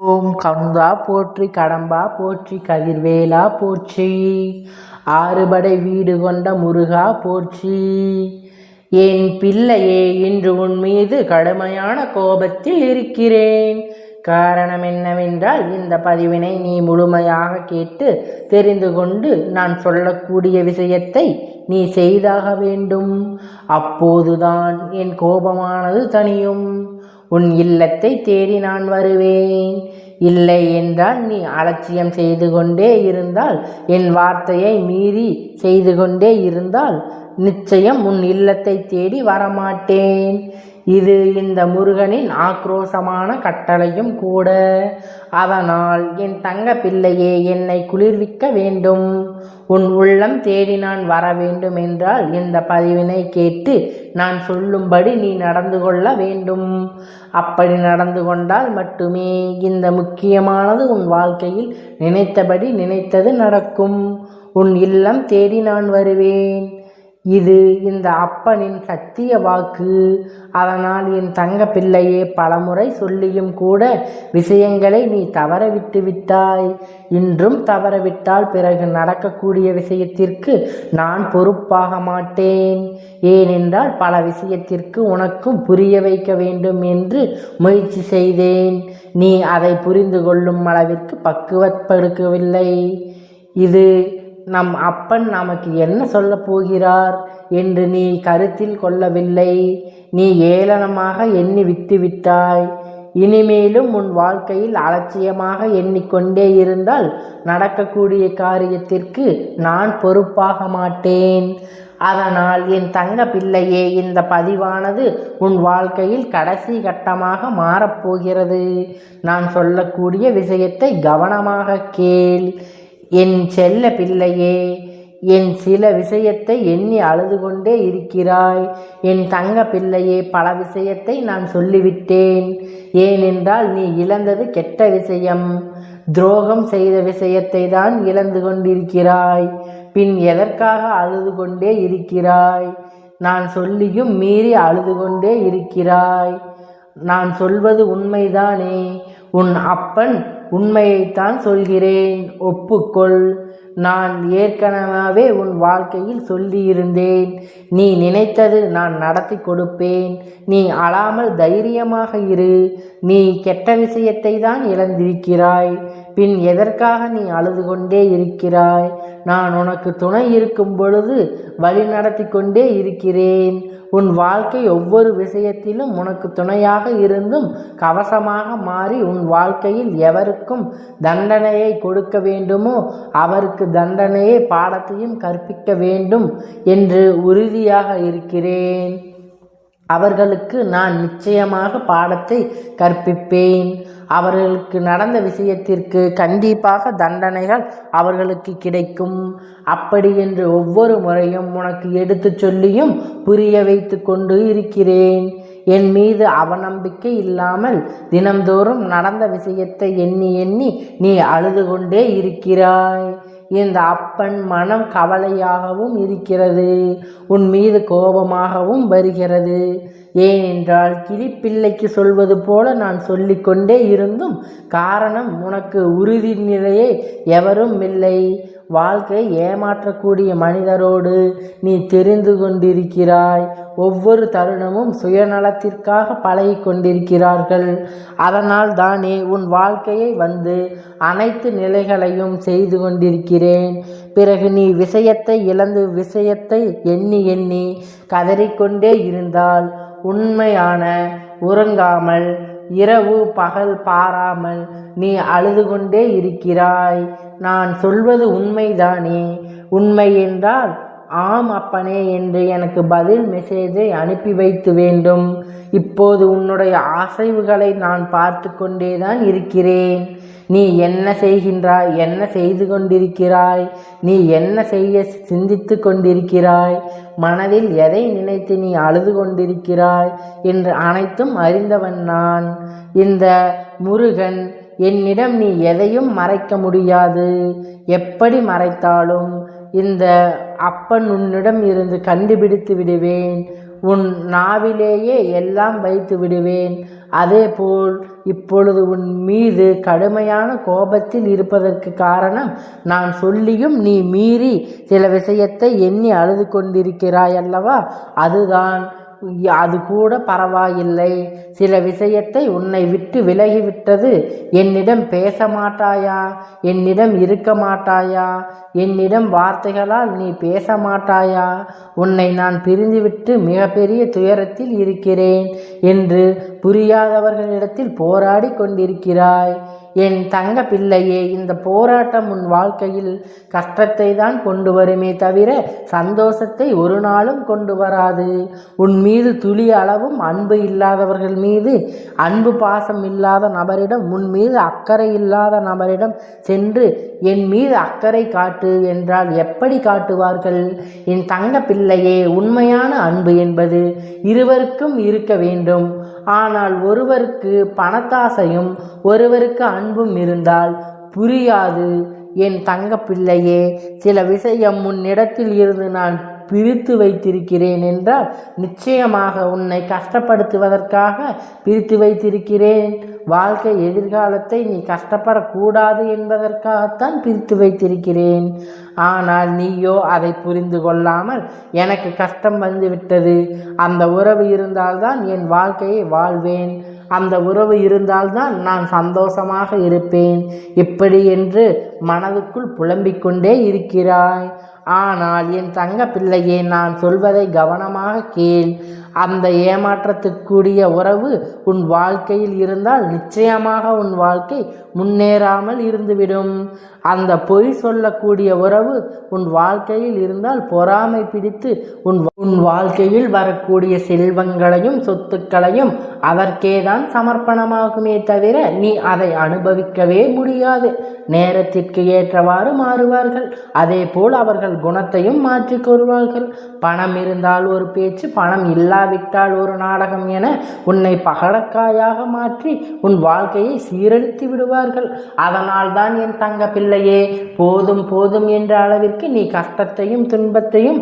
ஓம் கந்தா போற்றி கடம்பா போற்றி கதிர்வேலா போற்றி. ஆறுபடை வீடு கொண்ட முருகா போற்றி. என் பிள்ளையே இன்று உன் மீது கடுமையான கோபத்தில் இருக்கிறேன். காரணம் என்னவென்றால் இந்த பதிவினை நீ முழுமையாக கேட்டு தெரிந்து கொண்டு நான் சொல்லக்கூடிய விஷயத்தை நீ செய்தாக வேண்டும். அப்போதுதான் என் கோபமானது தனியும் உன் இல்லத்தை தேடி நான் வருவேன். இல்லை என்றால் நீ அலட்சியம் செய்து கொண்டே இருந்தால் என் வார்த்தையை மீறி செய்து கொண்டே இருந்தால் நிச்சயம் உன் இல்லத்தை தேடி வரமாட்டேன். இது இந்த முருகனின் ஆக்ரோஷமான கட்டளையும் கூட. அதனால் என் தங்க பிள்ளையே என்னை குளிர்விக்க வேண்டும். உன் உள்ளம் தேடி நான் வர வேண்டும் என்றால் இந்த பதிவினை கேட்டு நான் சொல்லும்படி நீ நடந்து கொள்ள வேண்டும். அப்படி நடந்து கொண்டால் மட்டுமே இந்த முக்கியமானது உன் வாழ்க்கையில் நினைத்தபடி நினைத்தது நடக்கும். உன் இல்லம் தேடி நான் வருவேன். இது இந்த அப்பனின் சத்திய வாக்கு. அதனால் என் தங்க பிள்ளையே பலமுறை சொல்லியும் கூட விஷயங்களை நீ தவற விட்டு விட்டாய். இன்றும் தவறவிட்டால் பிறகு நடக்கக்கூடிய விஷயத்திற்கு நான் பொறுப்பாக மாட்டேன். ஏனென்றால் பல விஷயத்திற்கு உனக்கும் புரிய வைக்க வேண்டும் என்று முயற்சி செய்தேன். நீ அதை புரிந்து கொள்ளும் அளவிற்கு பக்குவப்படுக்கவில்லை. இது நம் அப்பன் நமக்கு என்ன சொல்ல போகிறார் என்று நீ கருத்தில் கொள்ளவில்லை. நீ ஏளனமாக எண்ணி விட்டுவிட்டாய் இனிமேலும் உன் வாழ்க்கையில் அலட்சியமாக எண்ணிக்கொண்டே இருந்தால் நடக்கக்கூடிய காரியத்திற்கு நான் பொறுப்பாக மாட்டேன். அதனால் என் தங்க பிள்ளையே இந்த பதிவானது உன் வாழ்க்கையில் கடைசி கட்டமாக மாறப்போகிறது நான் சொல்லக்கூடிய விஷயத்தை கவனமாக கேள். என் செல்ல பிள்ளையே என் சில விஷயத்தை எண்ணி அழுது கொண்டே இருக்கிறாய். என் தங்க பிள்ளையே பல விஷயத்தை நான் சொல்லிவிட்டேன். ஏனென்றால் நீ இழந்தது கெட்ட விஷயம். துரோகம் செய்த விஷயத்தை தான் இழந்து கொண்டிருக்கிறாய். பின் எதற்காக அழுது கொண்டே இருக்கிறாய்? நான் சொல்லியும் மீறி அழுது கொண்டே இருக்கிறாய். நான் சொல்வது உண்மைதானே? உன் அப்பன் உண்மையைத்தான் சொல்கிறேன். ஒப்புக்கொள். நான் ஏற்கனவே உன் வாழ்க்கையில் சொல்லியிருந்தேன். நீ நினைத்தது நான் நடத்தி கொடுப்பேன். நீ அழாமல் தைரியமாக இரு. நீ கெட்ட விஷயத்தை தான் இழந்திருக்கிறாய். பின் எதற்காக நீ அழுது கொண்டே இருக்கிறாய்? நான் உனக்கு துணை இருக்கும் பொழுது வழி நடத்தி கொண்டே இருக்கிறேன். உன் வாழ்க்கை ஒவ்வொரு விஷயத்திலும் உனக்கு துணையாக இருந்தும் கவசமாக மாறி உன் வாழ்க்கையில் எவருக்கும் தண்டனையை கொடுக்க வேண்டுமோ அவருக்கு தண்டனையை பாடத்தையும் கற்பிக்க வேண்டும் என்று உறுதியாக இருக்கிறேன். அவர்களுக்கு நான் நிச்சயமாக பாடத்தை கற்பிப்பேன். அவர்களுக்கு நடந்த விஷயத்திற்கு கண்டிப்பாக தண்டனைகள் அவர்களுக்கு கிடைக்கும். அப்படி என்று ஒவ்வொரு முறையும் உனக்கு எடுத்து சொல்லியும் புரிய வைத்து கொண்டு இருக்கிறேன். என் மீது அவநம்பிக்கை இல்லாமல் தினந்தோறும் நடந்த விஷயத்தை எண்ணி எண்ணி நீ அழுது கொண்டே இருக்கிறாய். இந்த அப்பன் மனம் கவலையாகவும் இருக்கிறது. உன் மீது கோபமாகவும் வருகிறது. ஏனென்றால் கிளிப்பிள்ளைக்கு சொல்வது போல நான் சொல்லிக்கொண்டே இருந்தும் காரணம் உனக்கு உறுதி நிலையே எவரும் இல்லை. வாழ்க்கை ஏமாற்றக்கூடிய மனிதரோடு நீ தெரிந்து கொண்டிருக்கிறாய். ஒவ்வொரு தருணமும் சுயநலத்திற்காக பழகி கொண்டிருக்கிறார்கள். அதனால் தானே உன் வாழ்க்கையை வந்து அனைத்து நிலைகளையும் செய்து கொண்டிருக்கிறேன். பிறகு நீ விஷயத்தை இழந்து விஷயத்தை எண்ணி எண்ணி கதறிக்கொண்டே இருந்தால் உண்மையான உறங்காமல் இரவு பகல் பாராமல் நீ அழுது கொண்டே இருக்கிறாய். நான் சொல்வது உண்மைதானே? உண்மை என்றால் ஆம் அப்பனே என்று எனக்கு பதில் மெசேஜை அனுப்பி வைத்து வேண்டும். இப்போது உன்னுடைய அசைவுகளை நான் பார்த்து கொண்டேதான் இருக்கிறேன். நீ என்ன செய்கின்றாய்? என்ன செய்து கொண்டிருக்கிறாய்? நீ என்ன செய்ய சிந்தித்து கொண்டிருக்கிறாய்? மனதில் எதை நினைத்து நீ அழுது கொண்டிருக்கிறாய்? என்று அனைத்தும் அறிந்தவன் நான். இந்த முருகன் என்னிடம் நீ எதையும் மறைக்க முடியாது. எப்படி மறைத்தாலும் இந்த அப்பன் உன்னிடம் இருந்து கண்டுபிடித்து விடுவேன். உன் நாவிலேயே எல்லாம் வைத்து விடுவேன். அதேபோல் இப்பொழுது உன் மீது கடுமையான கோபத்தில் இருப்பதற்கு காரணம் நான் சொல்லியும் நீ மீறி சில விஷயத்தை எண்ணி அழுது கொண்டிருக்கிறாய் அல்லவா? அதுதான் அது கூட பரவாயில்லை. சில விஷயத்தை உன்னை விட்டு விலகிவிட்டது. என்னிடம் பேச மாட்டாயா? என்னிடம் இருக்க மாட்டாயா? என்னிடம் வார்த்தைகளால் நீ பேச மாட்டாயா? உன்னை நான் பிரிந்துவிட்டு மிகப்பெரிய துயரத்தில் இருக்கிறேன் என்று புரியாதவர்களிடத்தில் போராடி கொண்டிருக்கிறாய். என் தங்க பிள்ளையே இந்த போராட்டம் உன் வாழ்க்கையில் கஷ்டத்தை தான் கொண்டு வருமே தவிர சந்தோஷத்தை ஒரு நாளும் கொண்டு வராது. உன் மீது துளி அளவும் அன்பு இல்லாதவர்கள் மீது அன்பு பாசம் இல்லாத நபரிடம் உன் மீது அக்கறை இல்லாத நபரிடம் சென்று என் மீது அக்கறை காட்டு என்றால் எப்படி காட்டுவார்கள்? என் தங்க பிள்ளையே உண்மையான அன்பு என்பது இருவருக்கும் இருக்க வேண்டும். ஆனால் ஒருவருக்கு பணத்தாசையும் ஒருவருக்கு அன்பும் இருந்தால் புரியாது. என் தங்க பிள்ளையே சில விஷயம் உன்னிடத்தில் இருந்து நான் பிரித்து வைத்திருக்கிறேன் என்றால் நிச்சயமாக உன்னை கஷ்டப்படுத்துவதற்காக பிரித்து வைத்திருக்கிறேன். வாழ்க்கை எதிர்காலத்தை நீ கஷ்டப்படக்கூடாது என்பதற்காகத்தான் பிரித்து வைத்திருக்கிறேன். ஆனால் நீயோ அதை புரிந்து கொள்ளாமல் எனக்கு கஷ்டம் வந்துவிட்டது அந்த உறவு இருந்தால்தான் என் வாழ்க்கையை வாழ்வேன். அந்த உறவு இருந்தால்தான் நான் சந்தோஷமாக இருப்பேன். இப்படி என்று மனதுக்குள் புலம்பிக் கொண்டே இருக்கிறாய். ஆனால் என் தங்க பிள்ளையே நான் சொல்வதை கவனமாக கேள். அந்த ஏமாற்றத்துக்குரிய உறவு உன் வாழ்க்கையில் இருந்தால் நிச்சயமாக உன் வாழ்க்கை முன்னேறாமல் இருந்துவிடும். அந்த பொய் சொல்லக்கூடிய உறவு உன் வாழ்க்கையில் இருந்தால் பொறாமை பிடித்து உன் உன் வாழ்க்கையில் வரக்கூடிய செல்வங்களையும் சொத்துக்களையும் அதற்கேதான் சமர்ப்பணமாகுமே தவிர நீ அதை அனுபவிக்கவே முடியாது. நேரத்திற்கு ஏற்றவாறு மாறுவார்கள். அதே போல் அவர்கள் குணத்தையும் மாற்றிக் கொள்வார்கள் பணம் இருந்தால் ஒரு பேச்சு பணம் இல்லாவிட்டால் ஒரு நாடகம் என உன்னை பகடக்காயாக மாற்றி உன் வாழ்க்கையை சீரழித்து விடுவார்கள். அதனால் தான் என் தங்க பிள்ளையே போதும் போதும் என்ற அளவிற்கு நீ கஷ்டத்தையும் துன்பத்தையும்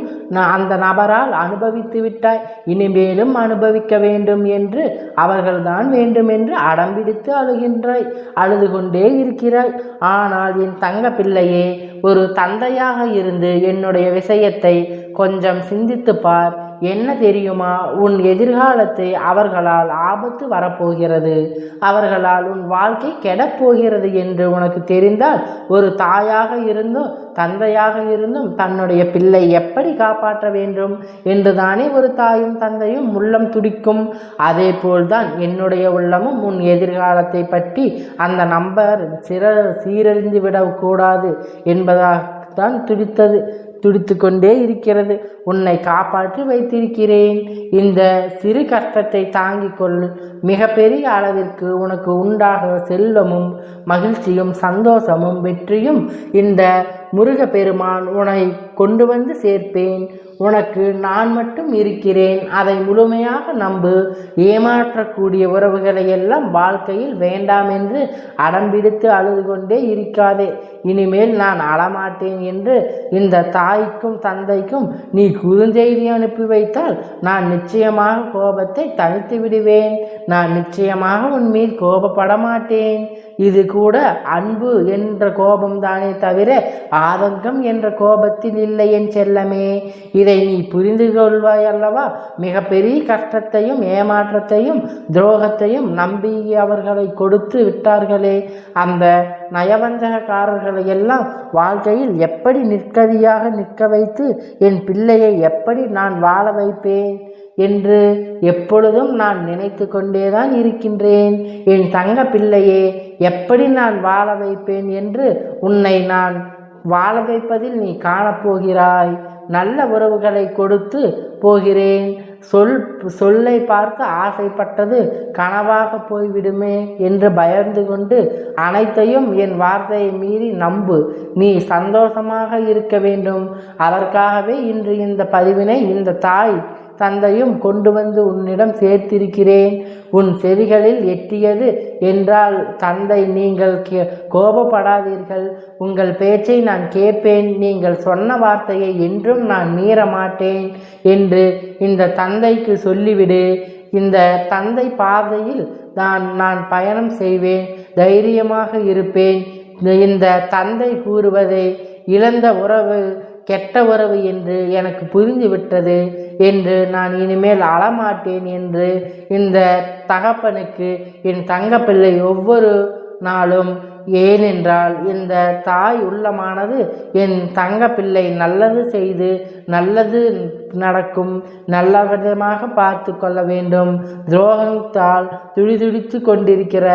அந்த நபரால் அனுபவித்து விட்டாய். இனிமேலும் அனுபவிக்க வேண்டும் என்று அவர்கள்தான் வேண்டும் என்று அடம்பிடித்து அழுகின்றாய். அழுது கொண்டே இருக்கிறாய். ஆனால் என் தங்க பிள்ளையே ஒரு தந்தையாக இருந்து என்னுடைய விஷயத்தை கொஞ்சம் சிந்தித்து பார். என்ன தெரியுமா? உன் எதிர்காலத்தை அவர்களால் ஆபத்து வரப்போகிறது. அவர்களால் உன் வாழ்க்கை கெடப்போகிறது என்று உனக்கு தெரிந்தால் ஒரு தாயாக இருந்தும் தந்தையாக இருந்தும் தன்னுடைய பிள்ளை எப்படி காப்பாற்ற வேண்டும்? என்று தானே ஒரு தாயும் தந்தையும் உள்ளம் துடிக்கும். அதே போல்தான் என்னுடைய உள்ளமும் உன் எதிர்காலத்தை பற்றி அந்த நம்பர் சிற சீரழிந்து விடக்கூடாது என்பதாக தான் துடித்தது. துடித்து கொண்டே இருக்கிறது. உன்னை காப்பாற்றி வைத்திருக்கிறேன். இந்த சிறு கஷ்டத்தை தாங்கிக் கொள். மிகப்பெரிய அளவிற்கு உனக்கு உண்டாக செல்வமும் மகிழ்ச்சியும் சந்தோஷமும் வெற்றியும் இந்த முருகப்பெருமான் உன்னை கொண்டு வந்து சேர்ப்பேன். உனக்கு நான் மட்டும் இருக்கிறேன். அதை முழுமையாக நம்பு. ஏமாற்றக்கூடிய உறவுகளை எல்லாம் வாழ்க்கையில் வேண்டாம் என்று அடம்பிடித்து அழுது கொண்டே இருக்காதே. இனிமேல் நான் அழமாட்டேன் என்று இந்த தாய்க்கும் தந்தைக்கும் நீ குறுஞ்செய்தி அனுப்பி வைத்தால் நான் நிச்சயமாக கோபத்தை தனித்து விடுவேன். நான் நிச்சயமாக உன் மீது கோபப்பட மாட்டேன் இது கூட அன்பு என்ற கோபம்தானே தவிர ஆதங்கம் என்ற கோபத்தில் இல்லை என் செல்லமே. இதை நீ புரிந்து கொள்வாய் அல்லவா? மிகப்பெரிய கஷ்டத்தையும் ஏமாற்றத்தையும் துரோகத்தையும் நம்பி அவர்களை கொடுத்து விட்டார்களே. அந்த நயவஞ்சகக்காரர்களை எல்லாம் வாழ்க்கையில் எப்படி நிற்கதியாக நிற்க வைத்து என் பிள்ளையை எப்படி நான் வாழ வைப்பேன் என்று எப்பொழுதும் நான் நினைத்து கொண்டேதான் இருக்கின்றேன். என் தங்க பிள்ளையே எப்படி நான் வாழ வைப்பேன் என்று உன்னை நான் வாழ வைப்பதில் நீ காணப்போகிறாய். நல்ல உறவுகளை கொடுத்து போகிறேன். சொல் சொல்லை பார்த்து ஆசைப்பட்டது கனவாக போய்விடுமே என்று பயந்து கொண்டு அனைத்தையும் என் வார்த்தையை மீறி நம்பு. நீ சந்தோஷமாக இருக்க வேண்டும். அதற்காகவே இன்று இந்த பதிவினை இந்த தாய் தந்தையும் கொண்டு வந்து உன்னிடம் சேர்த்திருக்கிறேன். உன் செவிகளில் எட்டியது என்றால் தந்தை நீங்கள் கே கோபப்படாதீர்கள். உங்கள் பேச்சை நான் கேட்பேன். நீங்கள் சொன்ன வார்த்தையை என்றும் நான் மீற மாட்டேன் என்று இந்த தந்தைக்கு சொல்லிவிடு. இந்த தந்தை பாதையில் நான் நான் பயணம் செய்வேன். தைரியமாக இருப்பேன். இந்த- இந்த தந்தை கூறுவதை இழந்த உறவு கெட்ட உறவு என்று எனக்கு புரிந்துவிட்டது. என்று நான் இனிமேல் அழமாட்டேன் என்று இந்த தகப்பனுக்கு என் தங்கப்பிள்ளை ஒவ்வொரு நாளும் ஏனென்றால் இந்த தாய் உள்ளமானது என் தங்க பிள்ளை நல்லது செய்து நல்லது நடக்கும் நல்ல விதமாக பார்த்து கொள்ள வேண்டும். துரோகத்தால் துடிதுடித்து கொண்டிருக்கிற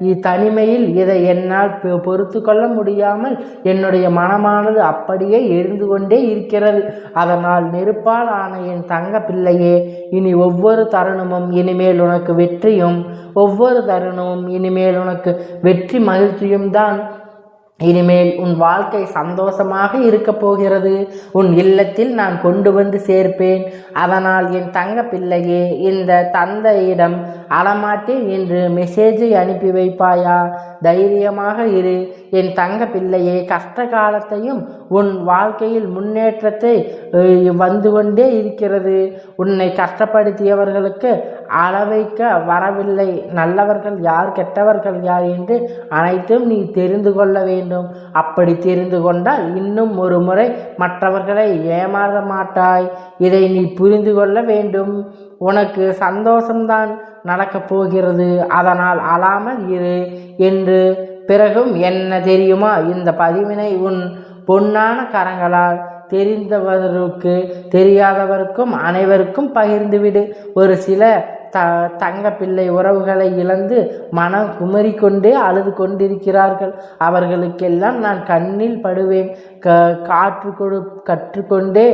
இத்தனிமையில் இதை என்னால் பொ- பொறுத்து கொள்ள முடியாமல் என்னுடைய மனமானது அப்படியே எரிந்து கொண்டே இருக்கிறது. அதனால் நெருப்பால் ஆன என் தங்க பிள்ளையே இனி ஒவ்வொரு தருணமும் இனிமேல் உனக்கு வெற்றியும் ஒவ்வொரு தருணமும் இனிமேல் உனக்கு வெற்றி மகிழ்ச்சியும் தான். இனிமேல் உன் வாழ்க்கை சந்தோஷமாக இருக்கப் போகிறது. உன் இல்லத்தில் நான் கொண்டு வந்து சேர்ப்பேன். அதனால் என் தங்க பிள்ளையே இந்த தந்தையிடம் அழமாட்டேன் என்று மெசேஜை அனுப்பி வைப்பாயா? தைரியமாக இரு. என் தங்க பிள்ளையே கஷ்ட காலத்தையும் உன் வாழ்க்கையில் முன்னேற்றத்தை வந்து கொண்டே இருக்கிறது. உன்னை கஷ்டப்படுத்தியவர்களுக்கு அளவைக்க வரவில்லை. நல்லவர்கள் யார் கெட்டவர்கள் யார் என்று அனைத்தும் நீ தெரிந்து கொள்ள வேண்டும். அப்படி தெரிந்து கொண்டால் இன்னும் ஒரு முறை மற்றவர்களை ஏமாற மாட்டாய். இதை நீ புரிந்து கொள்ள வேண்டும். உனக்கு சந்தோஷம்தான் நடக்கப் போகிறது. அதனால் அழாமல் இரு என்று பிறகும் என்ன தெரியுமா? இந்த பதிவினை உன் பொன்னான கரங்களால் தெரிந்தவருக்கு தெரியாதவருக்கும் அனைவருக்கும் பகிர்ந்துவிடு. ஒரு சில த தங்க பிள்ளை உறவுகளை இழந்து மனம் குமரிக்கொண்டே அழுது கொண்டிருக்கிறார்கள். அவர்களுக்கெல்லாம் நான் கண்ணில் படுவேன். க காற்று கொடு கற்றுக்கொண்டே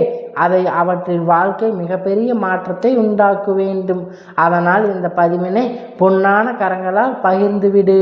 அதை அவற்றின் வாழ்க்கை மிகப்பெரிய மாற்றத்தை உண்டாக்க வேண்டும் அதனால் இந்த பதிவினை பொன்னான கரங்களால் பகிர்ந்துவிடு.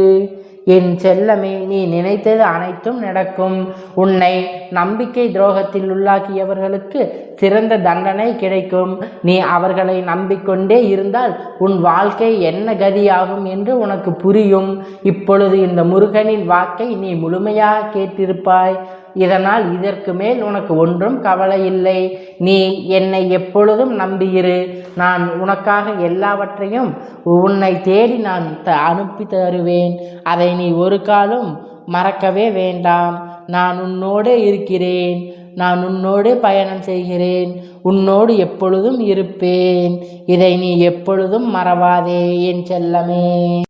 என் செல்லமே நீ நினைத்தது அனைத்தும் நடக்கும். உன்னை நம்பிக்கை துரோகத்தில் உள்ளாக்கியவர்களுக்கு சிறந்த தண்டனை கிடைக்கும். நீ அவர்களை நம்பிக்கொண்டே இருந்தால் உன் வாழ்க்கை என்ன கதியாகும் என்று உனக்கு புரியும். இப்பொழுது இந்த முருகனின் வாக்கை நீ முழுமையாக கேட்டிருப்பாய். இதனால் இதற்கு மேல் உனக்கு ஒன்றும் கவலை இல்லை. நீ என்னை எப்பொழுதும் நம்பியிரு. நான் உனக்காக எல்லாவற்றையும் உன்னை தேடி நான் த அனுப்பி தருவேன். அதை நீ ஒரு காலம் மறக்கவே வேண்டாம். நான் உன்னோடு இருக்கிறேன். நான் உன்னோடு பயணம் செய்கிறேன். உன்னோடு எப்பொழுதும் இருப்பேன். இதை நீ எப்பொழுதும் மறவாதே என் செல்லமே.